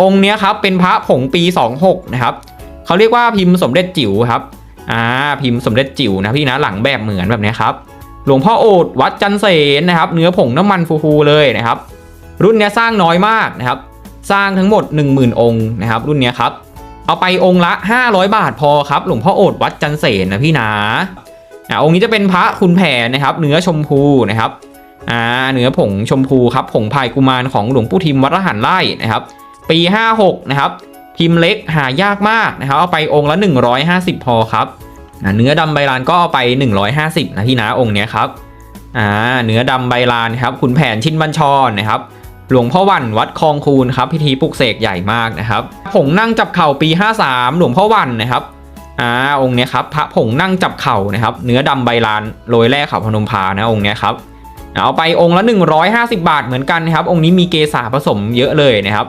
องค์เนี้ยครับเป็นพระผงปี 26 นะครับเขาเรียกว่าพิมพ์สมเด็จจิ๋วครับอ่าพิมพ์สมเด็จจิ๋วนะพี่นะหลังแบบเหมือนแบบนี้ครับหลวงพ่อโอดวัดจันเสนนะครับ เนื้อผงน้ำมันฟูๆเลยนะครับ รุ่นเนี้ยสร้างน้อยมากนะครับ สร้างทั้งหมด 10,000 องค์นะครับ รุ่นเนี้ยครับเอาไปองค์ละ 500 บาทพอครับ หลวงพ่อโอดวัดจันเสนนะพี่นะอ่าองค์นี้จะเป็นพระคุณแผนนะครับ เนื้อชมพูนะครับอ่าเนื้อผงชมพูครับผงพายกุมารของหลวงปู่ทิมวัดละหันไร่นะครับ ปี 56 นะครับ พิมพ์เล็กหายากมากนะครับ เอาไปองค์ละ 150 พอครับเนื้อดำใบลานก็เอาไป 150 นะพี่นะองค์เนี้ยครับเนื้อดำใบลานครับขุนแผนชินบัญชรนะครับหลวงพ่อวันวัดคลองคูนครับพิธีปลุกเสกใหญ่มากนะครับผงนั่งจับเข่าปี 53 หลวงพ่อวันนะครับอ่าองค์เนี้ยครับพระผงนั่งจับเข่านะครับ เนื้อดำใบลานโรยแร่เขาพนมพานะองค์เนี้ยครับเอาไปองค์ละ 150 บาทเหมือนกันนะครับ องค์นี้มีเกษาผสมเยอะเลยนะครับ